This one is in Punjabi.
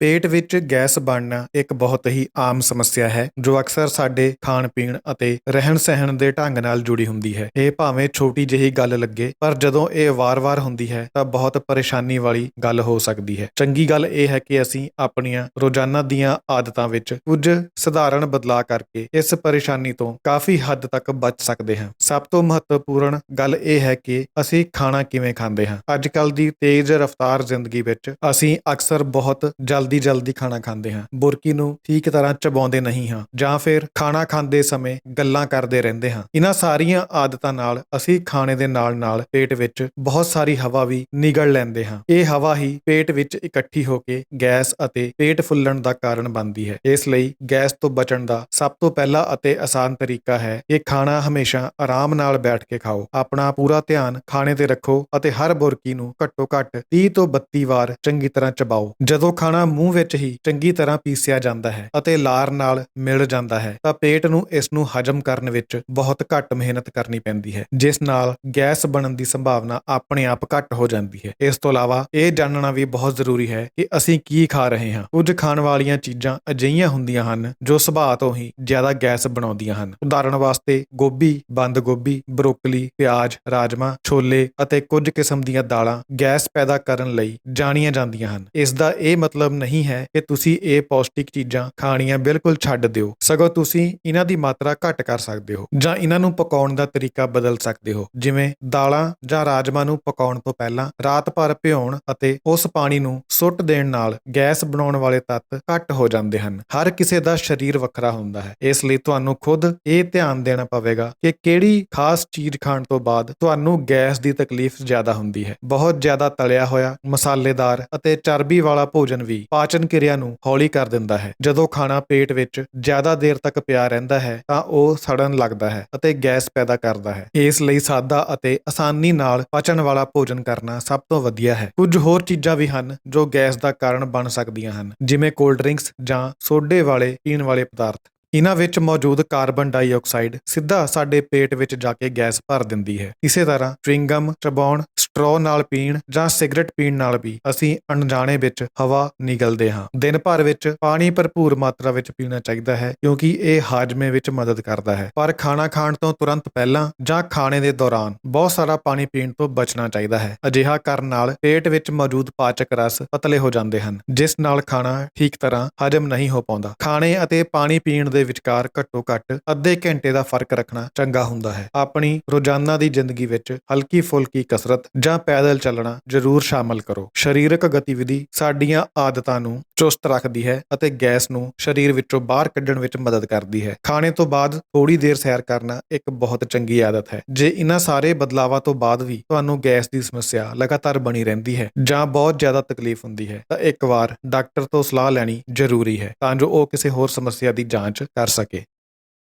ਪੇਟ ਵਿੱਚ ਗੈਸ ਬਣਨਾ ਇੱਕ ਬਹੁਤ ਹੀ ਆਮ ਸਮੱਸਿਆ ਹੈ, ਜੋ ਅਕਸਰ ਸਾਡੇ ਖਾਣ-ਪੀਣ ਅਤੇ ਰਹਿਣ-ਸਹਿਣ ਦੇ ਢੰਗ ਨਾਲ ਜੁੜੀ ਹੁੰਦੀ ਹੈ। ਇਹ ਭਾਵੇਂ ਛੋਟੀ ਜਿਹੀ ਗੱਲ ਲੱਗੇ, ਪਰ ਜਦੋਂ ਇਹ ਵਾਰ-ਵਾਰ ਹੁੰਦੀ ਹੈ, ਤਾਂ ਬਹੁਤ ਪਰੇਸ਼ਾਨੀ ਵਾਲੀ ਗੱਲ ਹੋ ਸਕਦੀ ਹੈ। ਚੰਗੀ ਗੱਲ ਇਹ ਹੈ ਕਿ ਅਸੀਂ ਆਪਣੀਆਂ ਰੋਜ਼ਾਨਾ ਦੀਆਂ ਆਦਤਾਂ ਵਿੱਚ ਕੁਝ ਸਧਾਰਨ ਬਦਲਾਅ ਕਰਕੇ ਇਸ ਪਰੇਸ਼ਾਨੀ ਤੋਂ ਕਾਫੀ ਹੱਦ ਤੱਕ ਬਚ ਸਕਦੇ ਹਾਂ। ਸਭ ਤੋਂ ਮਹੱਤਵਪੂਰਨ ਗੱਲ ਇਹ ਹੈ ਕਿ ਅਸੀਂ ਖਾਣਾ ਕਿਵੇਂ ਖਾਂਦੇ ਹਾਂ। ਅੱਜਕੱਲ ਦੀ ਤੇਜ਼ ਰਫ਼ਤਾਰ ਜ਼ਿੰਦਗੀ ਵਿੱਚ ਅਸੀਂ ਅਕਸਰ ਬਹੁਤ ਜਲਦੀ ਜਲਦੀ ਖਾਣਾ ਖਾਂਦੇ ਹਾਂ। ਬੁਰਕੀ ਨੂੰ ਠੀਕ ਤਰ੍ਹਾਂ ਚਬਾਉਂਦੇ ਨਹੀਂ ਹਾਂ ਜਾਂ ਫਿਰ ਖਾਣਾ ਖਾਂਦੇ ਸਮੇਂ ਗੱਲਾਂ ਕਰਦੇ ਰਹਿੰਦੇ ਹਾਂ। ਇਹਨਾਂ ਸਾਰੀਆਂ ਆਦਤਾਂ ਨਾਲ ਅਸੀਂ ਖਾਣੇ ਦੇ ਨਾਲ-ਨਾਲ ਪੇਟ ਵਿੱਚ ਬਹੁਤ ਸਾਰੀ ਹਵਾ ਵੀ ਨਿਗਲ ਲੈਂਦੇ ਹਾਂ। ਇਹ ਹਵਾ ਹੀ ਪੇਟ ਵਿੱਚ ਇਕੱਠੀ ਹੋ ਕੇ ਗੈਸ ਅਤੇ ਪੇਟ ਫੁੱਲਣ ਦਾ ਕਾਰਨ ਬਣਦੀ ਹੈ। ਇਸ ਲਈ ਗੈਸ ਤੋਂ ਬਚਣ ਦਾ ਸਭ ਤੋਂ ਪਹਿਲਾ ਅਤੇ ਆਸਾਨ ਤਰੀਕਾ ਹੈ ਕਿ ਖਾਣਾ ਹਮੇਸ਼ਾ ਆਰਾਮ ਨਾਲ ਬੈਠ ਕੇ ਖਾਓ। ਆਪਣਾ ਪੂਰਾ ਧਿਆਨ ਖਾਣੇ ਤੇ ਰੱਖੋ ਅਤੇ ਹਰ ਬੁਰਕੀ ਨੂੰ ਘੱਟੋ ਘੱਟ 30 ਤੋਂ 32 ਵਾਰ ਚੰਗੀ ਤਰ੍ਹਾਂ ਚਬਾਓ। ਜਦੋਂ ਖਾਣਾ ਮੂੰਹ ਵਿੱਚ ਹੀ ਚੰਗੀ ਤਰ੍ਹਾਂ ਪੀਸਿਆ ਜਾਂਦਾ ਹੈ ਅਤੇ ਲਾਰ ਨਾਲ ਮਿਲ ਜਾਂਦਾ ਹੈ, ਤਾਂ ਪੇਟ ਨੂੰ ਇਸ ਨੂੰ ਹਜਮ ਕਰਨ ਵਿੱਚ ਬਹੁਤ ਘੱਟ ਮਿਹਨਤ ਕਰਨੀ ਪੈਂਦੀ ਹੈ, ਜਿਸ ਨਾਲ ਗੈਸ ਬਣਨ ਦੀ ਸੰਭਾਵਨਾ ਆਪਣੇ ਆਪ ਘੱਟ ਹੋ ਜਾਂਦੀ ਹੈ। ਇਸ ਤੋਂ ਇਲਾਵਾ ਇਹ ਜਾਣਨਾ ਵੀ ਬਹੁਤ ਜ਼ਰੂਰੀ ਹੈ ਕਿ ਅਸੀਂ ਕੀ ਖਾ ਰਹੇ ਹਾਂ। ਕੁਝ ਖਾਣ ਵਾਲੀਆਂ ਚੀਜ਼ਾਂ ਅਜਿਹੀਆਂ ਹੁੰਦੀਆਂ ਹਨ ਜੋ ਸੁਭਾਅ ਤੋਂ ਹੀ ਜ਼ਿਆਦਾ ਗੈਸ ਬਣਾਉਂਦੀਆਂ ਹਨ। ਉਦਾਹਰਣ ਵਾਸਤੇ ਗੋਭੀ, ਬੰਦ ਗੋਭੀ, ਬਰੋਕਲੀ, ਪਿਆਜ਼ ਰਾਜਮਾ ਛੋਲੇ ਅਤੇ ਕੁਝ ਕਿਸਮ ਦੀਆਂ ਦਾਲਾਂ ਗੈਸ ਪੈਦਾ ਕਰਨ ਲਈ ਜਾਣੀਆਂ ਜਾਂਦੀਆਂ ਹਨ। ਇਸ ਦਾ ਇਹ ਮਤਲਬ ਨਹੀਂ ਹੈ ਕਿ ਤੁਸੀਂ ਇਹ ਪੌਸ਼ਟਿਕ ਚੀਜ਼ਾਂ ਖਾਣੀਆਂ ਬਿਲਕੁਲ ਛੱਡ ਦਿਓ। ਸਗੋਂ ਤੁਸੀਂ ਇਹਨਾਂ ਦੀ ਮਾਤਰਾ ਘੱਟ ਕਰ ਸਕਦੇ ਹੋ ਜਾਂ ਇਹਨਾਂ ਨੂੰ ਪਕਾਉਣ ਦਾ ਤਰੀਕਾ ਬਦਲ ਸਕਦੇ ਹੋ। ਜਿਵੇਂ ਦਾਲਾਂ ਜਾਂ ਰਾਜਮਾ ਨੂੰ ਪਕਾਉਣ ਤੋਂ ਪਹਿਲਾਂ ਰਾਤ ਭਰ ਭਿਉਣ ਅਤੇ ਉਸ ਪਾਣੀ ਨੂੰ ਸੁੱਟ ਦੇਣ ਨਾਲ ਗੈਸ ਬਣਾਉਣ ਵਾਲੇ ਤੱਤ ਘੱਟ ਹੋ ਜਾਂਦੇ ਹਨ। ਹਰ ਕਿਸੇ ਦਾ ਸਰੀਰ ਵੱਖਰਾ ਹੁੰਦਾ ਹੈ। ਇਸ ਲਈ ਤੁਹਾਨੂੰ ਖੁਦ ਇਹ ਧਿਆਨ ਦੇਣਾ ਪਵੇਗਾ ਕਿ ਕਿਹੜੀ ਖਾਸ ਚੀਜ਼ ਖਾਣ ਤੋਂ ਬਾਅਦ ਤੁਹਾਨੂੰ ਗੈਸ ਦੀ ਤਕਲੀਫ ਜ਼ਿਆਦਾ ਹੁੰਦੀ ਹੈ। ਬਹੁਤ ਜ਼ਿਆਦਾ ਤਲਿਆ ਹੋਇਆ, ਮਸਾਲੇਦਾਰ ਅਤੇ ਚਰਬੀ ਵਾਲਾ ਭੋਜਨ ਵੀ ਪਾਚਨ ਕਿਰਿਆ ਨੂੰ ਹੌਲੀ ਕਰ ਦਿੰਦਾ ਹੈ। ਜਦੋਂ ਖਾਣਾ ਪੇਟ ਵਿੱਚ ਜ਼ਿਆਦਾ ਦੇਰ ਤੱਕ ਪਿਆ ਰਹਿੰਦਾ ਹੈ, ਤਾਂ ਉਹ ਸੜਨ ਲੱਗਦਾ ਹੈ ਅਤੇ ਗੈਸ ਪੈਦਾ ਕਰਦਾ ਹੈ। ਇਸ ਲਈ ਸਾਦਾ ਅਤੇ ਆਸਾਨੀ ਨਾਲ ਪਚਣ ਵਾਲਾ ਭੋਜਨ ਕਰਨਾ ਸਭ ਤੋਂ ਵਧੀਆ ਹੈ। ਕੁਝ ਹੋਰ ਚੀਜ਼ਾਂ ਵੀ ਹਨ ਜੋ ਗੈਸ ਦਾ ਕਾਰਨ ਬਣ ਸਕਦੀਆਂ ਹਨ, ਜਿਵੇਂ ਕੋਲਡ ਡਰਿੰਕਸ ਜਾਂ ਸੋਡੇ ਵਾਲੇ, ਪੀਣ ਵਾਲੇ ਪਦਾਰਥ। ਇਹਨਾਂ ਵਿੱਚ ਮੌਜੂਦ ਕਾਰਬਨ ਡਾਈਆਕਸਾਈਡ ਸਿੱਧਾ ਸਾਡੇ ਪੇਟ ਵਿੱਚ ਜਾ ਕੇ ਗੈਸ ਭਰ ਦਿੰਦੀ ਹੈ। ਇਸੇ ਤਰ੍ਹਾਂ ਚਿੰਗਮ, ਚਬਾਉਣ ਸਟ੍ਰੋ ਨਾਲ ਪੀਣ ਜਾਂ ਸਿਗਰਟ ਪੀਣ ਨਾਲ ਵੀ ਅਸੀਂ ਅਣਜਾਣੇ ਵਿੱਚ ਹਵਾ ਨਿਗਲਦੇ ਹਾਂ। ਦਿਨ ਭਰ ਵਿੱਚ ਪਾਣੀ ਭਰਪੂਰ ਮਾਤਰਾ ਵਿੱਚ ਪੀਣਾ ਚਾਹੀਦਾ ਹੈ, ਕਿਉਂਕਿ ਇਹ ਹਾਜਮੇ ਵਿੱਚ ਮਦਦ ਕਰਦਾ ਹੈ। ਪਰ ਖਾਣਾ ਖਾਣ ਤੋਂ ਤੁਰੰਤ ਪਹਿਲਾਂ ਜਾਂ ਖਾਣੇ ਦੇ ਦੌਰਾਨ ਬਹੁਤ ਸਾਰਾ ਪਾਣੀ ਪੀਣ ਤੋਂ ਬਚਣਾ ਚਾਹੀਦਾ ਹੈ। ਅਜਿਹਾ ਕਰਨ ਨਾਲ ਪੇਟ ਵਿੱਚ ਮੌਜੂਦ ਪਾਚਕ ਰਸ ਪਤਲੇ ਹੋ ਜਾਂਦੇ ਹਨ, ਜਿਸ ਨਾਲ ਖਾਣਾ ਠੀਕ ਤਰ੍ਹਾਂ ਹਜਮ ਨਹੀਂ ਹੋ ਪਾਉਂਦਾ। ਖਾਣੇ ਅਤੇ ਪਾਣੀ ਪੀਣ ਦੇ ਵਿਚਕਾਰ ਘੱਟੋ ਘੱਟ ਅੱਧੇ ਘੰਟੇ ਦਾ ਫ਼ਰਕ ਰੱਖਣਾ ਚੰਗਾ ਹੁੰਦਾ ਹੈ। ਆਪਣੀ ਰੋਜ਼ਾਨਾ ਦੀ ਜ਼ਿੰਦਗੀ ਵਿੱਚ ਹਲਕੀ ਫੁਲਕੀ ਕਸਰਤ ਜਾਂ ਪੈਦਲ ਚੱਲਣਾ ਜ਼ਰੂਰ ਸ਼ਾਮਲ ਕਰੋ। ਸਰੀਰਕ ਗਤੀਵਿਧੀ ਸਾਡੀਆਂ ਆਦਤਾਂ ਨੂੰ ਚੁਸਤ ਰੱਖਦੀ ਹੈ ਅਤੇ ਗੈਸ ਨੂੰ ਸਰੀਰ ਵਿੱਚੋਂ ਬਾਹਰ ਕੱਢਣ ਵਿੱਚ ਮਦਦ ਕਰਦੀ ਹੈ। ਖਾਣੇ ਤੋਂ ਬਾਅਦ ਥੋੜੀ ਦੇਰ ਸੈਰ ਕਰਨਾ ਇੱਕ ਬਹੁਤ ਚੰਗੀ ਆਦਤ ਹੈ। ਜੇ ਇਹਨਾਂ ਸਾਰੇ ਬਦਲਾਵਾਂ ਤੋਂ ਬਾਅਦ ਵੀ ਤੁਹਾਨੂੰ ਗੈਸ ਦੀ ਸਮੱਸਿਆ ਲਗਾਤਾਰ ਬਣੀ ਰਹਿੰਦੀ ਹੈ ਜਾਂ ਬਹੁਤ ਜ਼ਿਆਦਾ ਤਕਲੀਫ ਹੁੰਦੀ ਹੈ, ਤਾਂ ਇੱਕ ਵਾਰ ਡਾਕਟਰ ਤੋਂ ਸਲਾਹ ਲੈਣੀ ਜ਼ਰੂਰੀ ਹੈ ਤਾਂ ਜੋ ਉਹ ਕਿਸੇ ਹੋਰ ਸਮੱਸਿਆ ਦੀ ਜਾਂਚ ਕਰ ਸਕੇ।